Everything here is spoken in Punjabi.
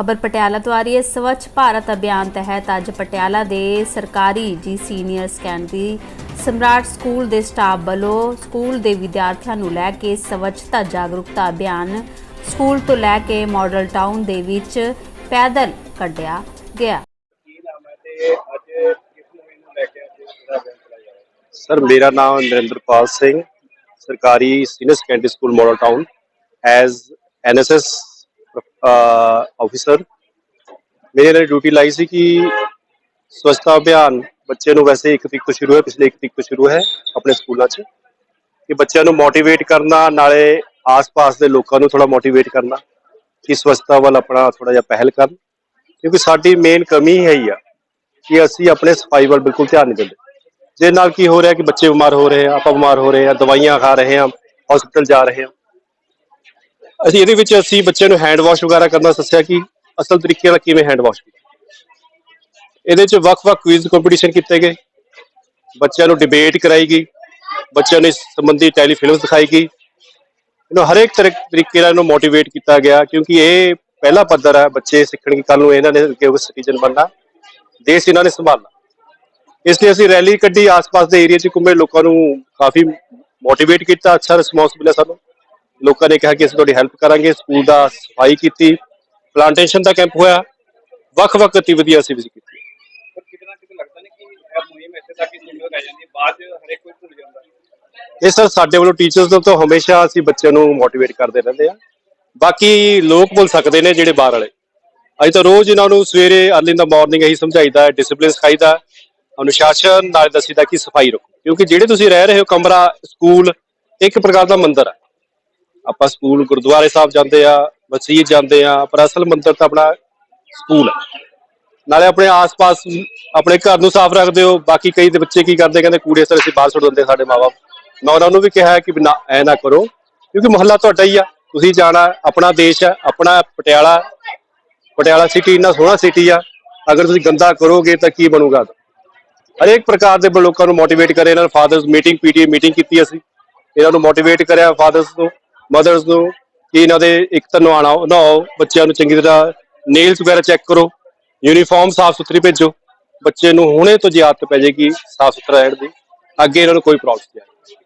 ਖਬਰ ਪਟਿਆਲਾ ਤੋਂ ਆ ਰਹੀ ਹੈ। ਸਵੱਛ ਭਾਰਤ ਅਭਿਆਨ ਤਹਿਤ ਅੱਜ ਪਟਿਆਲਾ ਦੇ ਸਰਕਾਰੀ ਜੀ ਸੀਨੀਅਰ ਸੈਕੰਡਰੀ ਸਮਰਾਟ ਸਕੂਲ ਦੇ ਸਟਾਫ ਵੱਲੋਂ ਸਕੂਲ ਦੇ ਵਿਦਿਆਰਥੀਆਂ ਨੂੰ ਲੈ ਕੇ ਸਵੱਛਤਾ ਜਾਗਰੂਕਤਾ ਅਭਿਆਨ ਸਕੂਲ ਤੋਂ ਲੈ ਕੇ ਮਾਡਲ ਟਾਊਨ ਦੇ ਵਿੱਚ ਪੈਦਲ ਕੱਢਿਆ ਗਿਆ। ਸਰ ਮੇਰਾ ਨਾਮ ਨਰਿੰਦਰਪਾਲ ਸਿੰਘ ਸਰਕਾਰੀ senior secondary school model town as NSS officer ਮੇਰੇ ਨਾਲ ਡਿਊਟੀ ਲਾਈ ਸੀ ਕਿ ਸਵੱਛਤਾ ਅਭਿਆਨ ਬੱਚੇ ਨੂੰ ਵੈਸੇ ਇੱਕ ਤਰੀਕ ਤੋਂ ਸ਼ੁਰੂ ਹੈ, ਪਿਛਲੇ ਇੱਕ ਤਰੀਕ ਤੋਂ ਸ਼ੁਰੂ ਹੈ ਆਪਣੇ ਸਕੂਲਾਂ 'ਚ। ਕਿ ਬੱਚਿਆਂ ਨੂੰ ਮੋਟੀਵੇਟ ਕਰਨਾ, ਨਾਲੇ ਆਸ-ਪਾਸ ਦੇ ਲੋਕਾਂ ਨੂੰ ਥੋੜਾ ਮੋਟੀਵੇਟ ਕਰਨਾ, ਕਿ ਸਵੱਛਤਾ ਵੱਲ ਆਪਣਾ ਥੋੜਾ ਜਿਹਾ ਪਹਿਲ ਕਰਨ। ਕਿਉਂਕਿ ਸਾਡੀ ਮੇਨ ਕਮੀ ਹੈ ਹੀ ਆ ਕਿ ਅਸੀਂ ਆਪਣੇ ਸਫ਼ਾਈ ਵੱਲ ਬਿਲਕੁਲ ਧਿਆਨ ਨਹੀਂ ਦਿੰਦੇ। ਜਿਹਦੇ ਨਾਲ ਕੀ ਹੋ ਰਿਹਾ ਕਿ ਬੱਚੇ ਬਿਮਾਰ ਹੋ ਰਹੇ ਆ, ਆਪਾਂ ਬਿਮਾਰ ਹੋ ਰਹੇ ਆ, ਦਵਾਈਆਂ ਖਾ ਰਹੇ ਆ ਹਸਪੀਟਲ ਜਾ ਰਹੇ ਆ। ਅਸੀਂ ਇਹਦੇ ਵਿੱਚ ਅਸੀਂ ਬੱਚਿਆਂ ਨੂੰ ਹੈਂਡ ਵਾਸ਼ ਵਗੈਰਾ ਕਰਨਾ ਦੱਸਿਆ ਕਿ ਅਸਲ ਤਰੀਕੇ ਨਾਲ ਕਿਵੇਂ ਹੈਂਡ ਵਾਸ਼ ਇਹਦੇ ਵਿੱਚ ਵੱਖ-ਵੱਖ ਕੁਇਜ਼ ਕੰਪੀਟੀਸ਼ਨ ਕੀਤੇ ਗਏ। ਬੱਚਿਆਂ ਨੂੰ ਡਿਬੇਟ ਕਰਾਈ ਗਈ। ਬੱਚਿਆਂ ਨੂੰ ਇਸ ਸੰਬੰਧੀ ਟੈਲੀਫਿਲਮਸ ਦਿਖਾਈ ਗਈ। ਇਹਨੂੰ ਹਰੇਕ ਤਰੀ- ਤਰੀਕੇ ਨਾਲ ਇਹਨੂੰ ਮੋਟੀਵੇਟ ਕੀਤਾ ਗਿਆ ਕਿਉਂਕਿ ਇਹ ਪਹਿਲਾ ਪੱਧਰ ਹੈ ਬੱਚੇ ਸਿੱਖਣ ਕੀ ਕੱਲ ਨੂੰ ਇਹਨਾਂ ਨੇ ਅੱਗੇ ਸਿਟੀਜ਼ਨ ਬਣਨਾ, ਦੇਸ਼ ਇਹਨਾਂ ਨੇ ਸੰਭਾਲਣਾ। ਇਸ ਲਈ ਅਸੀਂ ਰੈਲੀ ਕੱਢੀ, ਆਸ-ਪਾਸ ਦੇ ਏਰੀਆ 'ਚ ਘੁੰਮੇ, ਲੋਕਾਂ ਨੂੰ ਕਾਫੀ ਮੋਟੀਵੇਟ ਕੀਤਾ, ਅੱਛਾ ਰਿਸਪੌਂਸ ਮਿਲਿਆ ਸਾਨੂੰ। ਲੋਕਾਂ ਨੇ ਕਿਹਾ ਕਿ ਅਸੀਂ ਤੁਹਾਡੀ ਹੈਲਪ ਕਰਾਂਗੇ ਸਕੂਲ ਦਾ ਸਫ਼ਾਈ ਕੀਤੀ ਪਲਾਂਟੇਸ਼ਨ ਦਾ ਕੈਂਪ ਹੋਇਆ ਵੱਖ-ਵੱਖ ਗਤੀਵਿਧੀਆਂ ਅਸੀਂ ਵੀ ਕੀਤੀਆਂ। ਪਰ ਕਿਤੇ ਨਾ ਕਿਤੇ ਲੱਗਦਾ ਨਹੀਂ ਕਿ ਇਹ ਮੁਹਿੰਮ ਇੱਥੇ ਤੱਕ ਹੀ ਸੀਮਿਤ ਰਹਿ ਜਾਂਦੀ ਹੈ ਬਾਅਦ 'ਚ ਹਰੇਕ ਕੋਈ ਭੁੱਲ ਜਾਂਦਾ। ਹੈ ਇਹ ਸਰ ਸਾਡੇ ਵੱਲੋਂ ਟੀਚਰਸ ਤੋਂ ਤਾਂ ਹਮੇਸ਼ਾ ਅਸੀਂ ਬੱਚਿਆਂ ਨੂੰ ਮੋਟੀਵੇਟ ਕਰਦੇ ਰਹਿੰਦੇ ਆ ਬਾਕੀ ਲੋਕ ਭੁੱਲ ਸਕਦੇ ਨੇ ਜਿਹੜੇ ਬਾਹਰ ਵਾਲੇ। ਅਸੀਂ ਤਾਂ ਰੋਜ਼ ਇਹਨਾਂ ਨੂੰ ਸਵੇਰੇ ਅਰਲੀ ਦਾ ਮਾਰਨਿੰਗ ਇਹੀ ਸਮਝਾਈਦਾ ਹੈ ਡਿਸਪਲਿਨ ਸਿਖਾਈਦਾ ਅਨੁਸ਼ਾਸਨ ਨਾਲ ਦੱਸੀਦਾ ਕਿ ਸਫ਼ਾਈ ਰੱਖੋ। ਕਿਉਂਕਿ ਜਿਹੜੇ ਤੁਸੀਂ ਰਹਿ ਰਹੇ ਹੋ ਕਮਰਾ ਸਕੂਲ ਇੱਕ ਪ੍ਰਕਾਰ ਦਾ ਮੰਦਿਰ ਹੈ ਆਪਾਂ ਸਕੂਲ ਗੁਰਦੁਆਰੇ ਸਾਹਿਬ ਜਾਂਦੇ ਆ, ਮਸਜਿਦ ਜਾਂਦੇ ਆ, ਪਰ ਅਸਲ ਮੰਦਿਰ ਤਾਂ ਆਪਣਾ ਸਕੂਲ ਹੈ ਨਾਲੇ ਆਪਣੇ ਆਸ-ਪਾਸ ਆਪਣੇ ਘਰ ਨੂੰ ਸਾਫ਼ ਰੱਖਦੇ ਹੋ, ਬਾਕੀ ਕਈ ਦੇ ਬੱਚੇ ਕੀ ਕਰਦੇ, ਕਹਿੰਦੇ ਕੂੜੇ ਸਰ ਅਸੀਂ ਬਾਹਰ ਸੁੱਟ ਦਿੰਦੇ ਸਾਡੇ ਮਾਪੇ ਮੈਂ ਉਹਨਾਂ ਨੂੰ ਵੀ ਕਿਹਾ ਕਿ ਨਾ, ਐ ਨਾ ਕਰੋ, ਕਿਉਂਕਿ ਮੁਹੱਲਾ ਤੁਹਾਡਾ ਹੀ ਆ। ਤੁਸੀਂ ਜਾਣਾ, ਆਪਣਾ ਦੇਸ਼ ਹੈ ਆਪਣਾ ਪਟਿਆਲਾ ਪਟਿਆਲਾ ਸਿਟੀ ਇੰਨਾ ਸੋਹਣਾ ਸਿਟੀ ਆ। ਅਗਰ ਤੁਸੀਂ ਗੰਦਾ ਕਰੋਗੇ ਤਾਂ ਕੀ ਬਣੂਗਾ? ਹਰੇਕ ਪ੍ਰਕਾਰ ਦੇ ਲੋਕਾਂ ਨੂੰ ਮੋਟੀਵੇਟ ਕਰੇ ਇਹਨਾਂ ਨੇ ਫਾਦਰਸ ਮੀਟਿੰਗ ਪੀਟੀਏ ਮੀਟਿੰਗ ਕੀਤੀ ਅਸੀਂ। ਇਹਨਾਂ ਨੂੰ ਮੋਟੀਵੇਟ ਕਰਿਆ ਫਾਦਰਸ ਨੂੰ ਮਦਰਸ ਨੂੰ ਕਿ ਇਹਨਾਂ ਦੇ ਇੱਕ ਤਾਂ ਨਹਾਉਣਾ, ਨਹਾਓ, ਬੱਚਿਆਂ ਨੂੰ ਚੰਗੀ ਤਰ੍ਹਾਂ ਨੇਲਸ ਵਗੈਰਾ ਚੈੱਕ ਕਰੋ ਯੂਨੀਫਾਰਮ ਸਾਫ਼ ਸੁਥਰੀ ਭੇਜੋ, ਬੱਚੇ ਨੂੰ ਹੁਣੇ ਤੋਂ ਜੇ ਆਦਤ ਪੈ ਜਾਏਗੀ ਸਾਫ਼ ਸੁਥਰਾ ਰਹਿਣ ਦੀ, ਅੱਗੇ ਇਹਨਾਂ ਨੂੰ ਕੋਈ ਪ੍ਰੋਬਲਮ ਨਹੀਂ ਆਏਗੀ।